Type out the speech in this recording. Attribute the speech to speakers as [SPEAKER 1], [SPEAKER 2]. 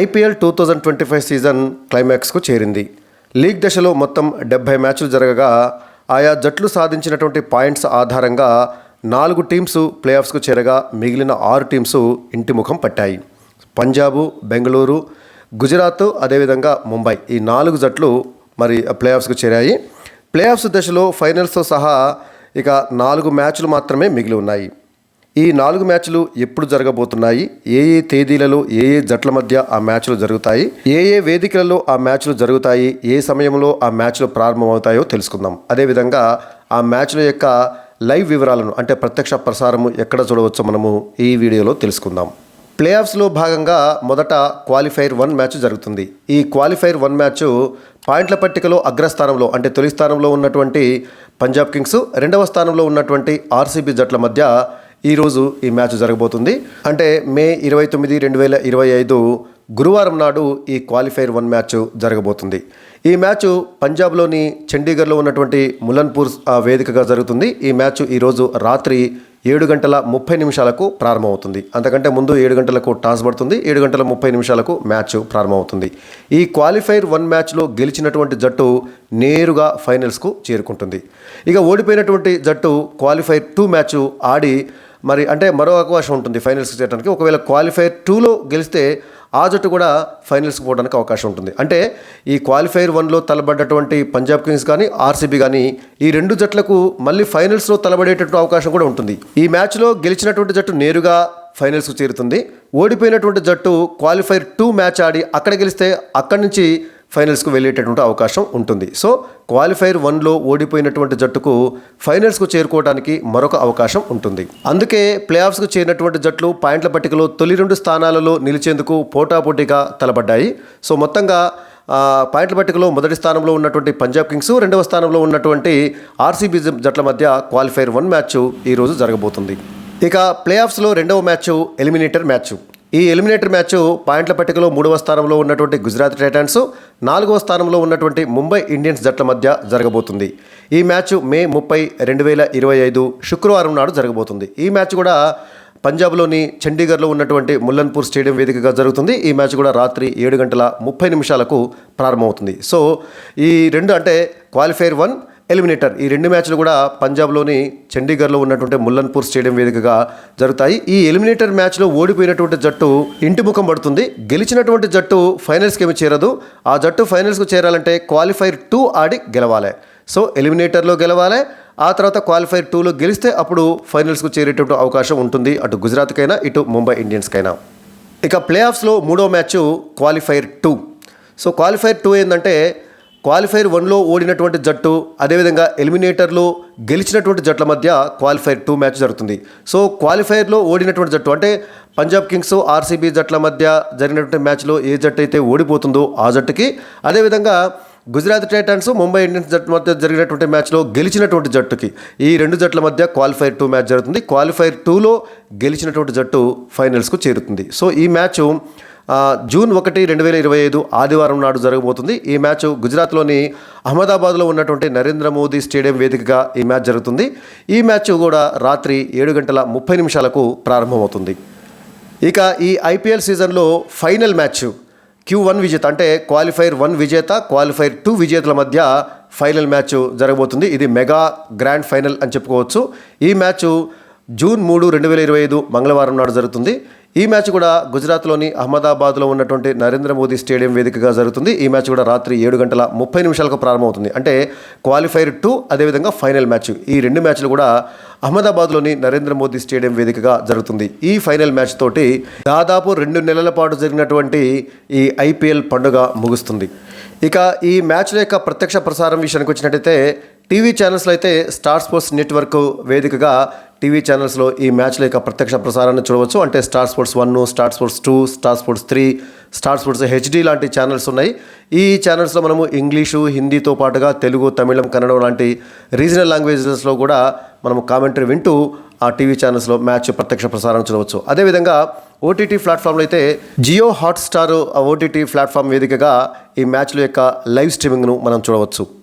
[SPEAKER 1] IPL two thousand twenty five season క్లైమాక్స్కు చేరింది. League దశలో మొత్తం డెబ్బై మ్యాచ్లు జరగగా ఆయా జట్లు సాధించినటువంటి పాయింట్స్ ఆధారంగా నాలుగు టీమ్స్ ప్లే ఆఫ్స్కు చేరగా మిగిలిన ఆరు టీమ్స్ ఇంటి ముఖం పట్టాయి. పంజాబు బెంగళూరు గుజరాత్ అదేవిధంగా ముంబై ఈ నాలుగు జట్లు మరి ప్లే ఆఫ్స్కు చేరాయి. ప్లే ఆఫ్స్ దశలో ఫైనల్స్తో సహా ఇక నాలుగు మ్యాచ్లు మాత్రమే మిగిలి ఉన్నాయి. ఈ నాలుగు మ్యాచ్లు ఎప్పుడు జరగబోతున్నాయి? ఏ ఏ తేదీలలో ఏ ఏ జట్ల మధ్య ఆ మ్యాచ్లు జరుగుతాయి? ఏ ఏ వేదికలలో ఆ మ్యాచ్లు జరుగుతాయి? ఏ సమయంలో ఆ మ్యాచ్లు ప్రారంభమవుతాయో తెలుసుకుందాం. అదేవిధంగా ఆ మ్యాచ్ల యొక్క లైవ్ వివరాలను అంటే ప్రత్యక్ష ప్రసారము ఎక్కడ చూడవచ్చో మనము ఈ వీడియోలో తెలుసుకుందాం. ప్లే ఆఫ్స్లో భాగంగా మొదట క్వాలిఫైర్ వన్ మ్యాచ్ జరుగుతుంది. ఈ క్వాలిఫైర్ వన్ మ్యాచ్ పాయింట్ల పట్టికలో అగ్రస్థానంలో అంటే తొలి స్థానంలో ఉన్నటువంటి పంజాబ్ కింగ్స్ రెండవ స్థానంలో ఉన్నటువంటి ఆర్సీబీ జట్ల మధ్య ఈరోజు ఈ మ్యాచ్ జరగబోతుంది. అంటే మే ఇరవై తొమ్మిది రెండు వేల ఇరవై ఐదు గురువారం నాడు ఈ క్వాలిఫైర్ వన్ మ్యాచ్ జరగబోతుంది. ఈ మ్యాచ్ పంజాబ్లోని చండీగఢ్లో ఉన్నటువంటి ములన్పూర్ వేదికగా జరుగుతుంది. ఈ మ్యాచ్ ఈరోజు రాత్రి ఏడు గంటల ముప్పై నిమిషాలకు ప్రారంభమవుతుంది. అంతకంటే ముందు ఏడు గంటలకు టాస్ పడుతుంది. ఏడు గంటల ముప్పై నిమిషాలకు మ్యాచ్ ప్రారంభమవుతుంది. ఈ క్వాలిఫైర్ వన్ మ్యాచ్లో గెలిచినటువంటి జట్టు నేరుగా ఫైనల్స్కు చేరుకుంటుంది. ఇక ఓడిపోయినటువంటి జట్టు క్వాలిఫైర్ టూ మ్యాచ్ ఆడి మరి అంటే మరో అవకాశం ఉంటుంది ఫైనల్స్కి చేయడానికి ఒకవేళ క్వాలిఫైర్ టూలో గెలిస్తే ఆ జట్టు కూడా ఫైనల్స్కి పోవడానికి అవకాశం ఉంటుంది. అంటే ఈ క్వాలిఫైర్ వన్లో తలబడ్డటువంటి పంజాబ్ కింగ్స్ కానీ ఆర్సీబీ కానీ ఈ రెండు జట్లకు మళ్ళీ ఫైనల్స్లో తలబడేటటువంటి అవకాశం కూడా ఉంటుంది. ఈ మ్యాచ్లో గెలిచినటువంటి జట్టు నేరుగా ఫైనల్స్కు చేరుతుంది. ఓడిపోయినటువంటి జట్టు క్వాలిఫైర్ టూ మ్యాచ్ ఆడి అక్కడ గెలిస్తే అక్కడి నుంచి ఫైనల్స్కు వెళ్ళేటటువంటి అవకాశం ఉంటుంది. సో క్వాలిఫైర్ వన్లో ఓడిపోయినటువంటి జట్టుకు ఫైనల్స్కు చేరుకోవడానికి మరొక అవకాశం ఉంటుంది. అందుకే ప్లే ఆఫ్స్కు చేరినటువంటి జట్లు పాయింట్ల పట్టికలో తొలి రెండు స్థానాలలో నిలిచేందుకు పోటాపోటీగా తలబడ్డాయి సో మొత్తంగా పాయింట్ల పట్టికలో మొదటి స్థానంలో ఉన్నటువంటి పంజాబ్ కింగ్స్ రెండవ స్థానంలో ఉన్నటువంటి ఆర్సీబీ జట్ల మధ్య క్వాలిఫైర్ వన్ మ్యాచ్ ఈరోజు జరగబోతుంది. ఇక ప్లే ఆఫ్స్లో రెండవ మ్యాచ్ ఎలిమినేటర్ మ్యాచ్. ఈ ఎలిమినేటర్ మ్యాచ్ పాయింట్ల పట్టికలో మూడవ స్థానంలో ఉన్నటువంటి గుజరాత్ టైటాన్స్ నాలుగవ స్థానంలో ఉన్నటువంటి ముంబై ఇండియన్స్ జట్ల మధ్య జరగబోతుంది. ఈ మ్యాచ్ మే ముప్పై రెండు వేల ఇరవై ఐదు శుక్రవారం నాడు జరగబోతుంది. ఈ మ్యాచ్ కూడా పంజాబ్లోని చండీగఢ్లో ఉన్నటువంటి ముల్లన్పూర్ స్టేడియం వేదికగా జరుగుతుంది. ఈ మ్యాచ్ కూడా రాత్రి ఏడు గంటల ముప్పై నిమిషాలకు ప్రారంభమవుతుంది. సో ఈ రెండు అంటే క్వాలిఫైర్ వన్ ఎలిమినేటర్. ఈ రెండు మ్యాచ్లు కూడా పంజాబ్లోని చండీగఢ్లో ఉన్నటువంటి ముల్లన్పూర్ స్టేడియం వేదికగా జరుగుతాయి. ఈ ఎలిమినేటర్ మ్యాచ్లో ఓడిపోయినటువంటి జట్టు ఇంటి ముఖం పడుతుంది. గెలిచినటువంటి జట్టు ఫైనల్స్కి ఏమి చేరదు. ఆ జట్టు ఫైనల్స్కు చేరాలంటే క్వాలిఫైర్ టూ ఆడి గెలవాలి. సో ఎలిమినేటర్లో గెలవాలి. ఆ తర్వాత క్వాలిఫైర్ టూలో గెలిస్తే అప్పుడు ఫైనల్స్కు చేరేటటువంటి అవకాశం ఉంటుంది. అటు గుజరాత్కైనా ఇటు ముంబై ఇండియన్స్కైనా. ఇక ప్లే ఆఫ్స్లో మూడో match qualifier two. So qualifier two ఏంటంటే క్వాలిఫైర్ వన్లో ఓడినటువంటి జట్టు అదేవిధంగా ఎలిమినేటర్లో గెలిచినటువంటి జట్ల మధ్య క్వాలిఫైర్ టూ మ్యాచ్ జరుగుతుంది. సో క్వాలిఫైర్లో ఓడినటువంటి జట్టు అంటే పంజాబ్ కింగ్స్ ఆర్సీబీ జట్ల మధ్య జరిగినటువంటి మ్యాచ్లో ఏ జట్టు అయితే ఓడిపోతుందో ఆ జట్టుకి అదేవిధంగా గుజరాత్ టైటాన్స్ ముంబై ఇండియన్స్ జట్టు మధ్య జరిగినటువంటి మ్యాచ్లో గెలిచినటువంటి జట్టుకి ఈ రెండు జట్ల మధ్య క్వాలిఫైర్ టూ మ్యాచ్ జరుగుతుంది. క్వాలిఫైర్ టూలో గెలిచినటువంటి జట్టు ఫైనల్స్కు చేరుతుంది. సో ఈ మ్యాచ్ జూన్ ఒకటి రెండు వేల ఇరవై ఐదు ఆదివారం నాడు జరగబోతుంది. ఈ మ్యాచ్ గుజరాత్లోని అహ్మదాబాద్లో ఉన్నటువంటి నరేంద్ర మోదీ స్టేడియం వేదికగా ఈ మ్యాచ్ జరుగుతుంది. ఈ మ్యాచ్ కూడా రాత్రి ఏడు గంటల ముప్పై నిమిషాలకు ప్రారంభమవుతుంది. ఇక ఈ ఐపీఎల్ సీజన్లో ఫైనల్ మ్యాచ్ క్యూ వన్ విజేత అంటే క్వాలిఫైర్ వన్ విజేత క్వాలిఫైర్ టూ విజేతల మధ్య ఫైనల్ మ్యాచ్ జరగబోతుంది. ఇది మెగా గ్రాండ్ ఫైనల్ అని చెప్పుకోవచ్చు. ఈ మ్యాచ్ జూన్ మూడు రెండు వేల ఇరవై ఐదు మంగళవారం నాడు జరుగుతుంది. ఈ మ్యాచ్ కూడా గుజరాత్లోని అహ్మదాబాద్లో ఉన్నటువంటి నరేంద్ర మోదీ స్టేడియం వేదికగా జరుగుతుంది. ఈ మ్యాచ్ కూడా రాత్రి ఏడు గంటల ముప్పై నిమిషాలకు ప్రారంభమవుతుంది. అంటే క్వాలిఫైర్ టూ అదేవిధంగా ఫైనల్ మ్యాచ్. ఈ రెండు మ్యాచ్లు కూడా అహ్మదాబాద్లోని నరేంద్ర మోదీ స్టేడియం వేదికగా జరుగుతుంది. ఈ ఫైనల్ మ్యాచ్ తోటి దాదాపు రెండు నెలల పాటు జరిగినటువంటి ఈ ఐపీఎల్ పండుగ ముగుస్తుంది. ఇక ఈ మ్యాచ్ల యొక్క ప్రత్యక్ష ప్రసారం విషయానికి వచ్చినట్టయితే టీవీ ఛానల్స్లో అయితే స్టార్ స్పోర్ట్స్ నెట్వర్క్ వేదికగా టీవీ ఛానల్స్లో ఈ మ్యాచ్ల యొక్క ప్రత్యక్ష ప్రసారాన్ని చూడవచ్చు. అంటే star sports one star sports two star sports three star sports HD లాంటి ఛానల్స్ ఉన్నాయి. ఈ ఛానల్స్లో మనము ఇంగ్లీషు హిందీతో పాటుగా తెలుగు తమిళం కన్నడం లాంటి రీజనల్ లాంగ్వేజెస్లో కూడా మనము కామెంటరీ వింటూ ఆ టీవీ ఛానల్స్లో మ్యాచ్ ప్రత్యక్ష ప్రసారం చూడవచ్చు. అదేవిధంగా ఓటీటీ ప్లాట్ఫామ్లో అయితే జియో హాట్స్టార్ ఓటీటీ ప్లాట్ఫామ్ వేదికగా ఈ మ్యాచ్ల యొక్క లైవ్ స్ట్రీమింగ్ను మనం చూడవచ్చు.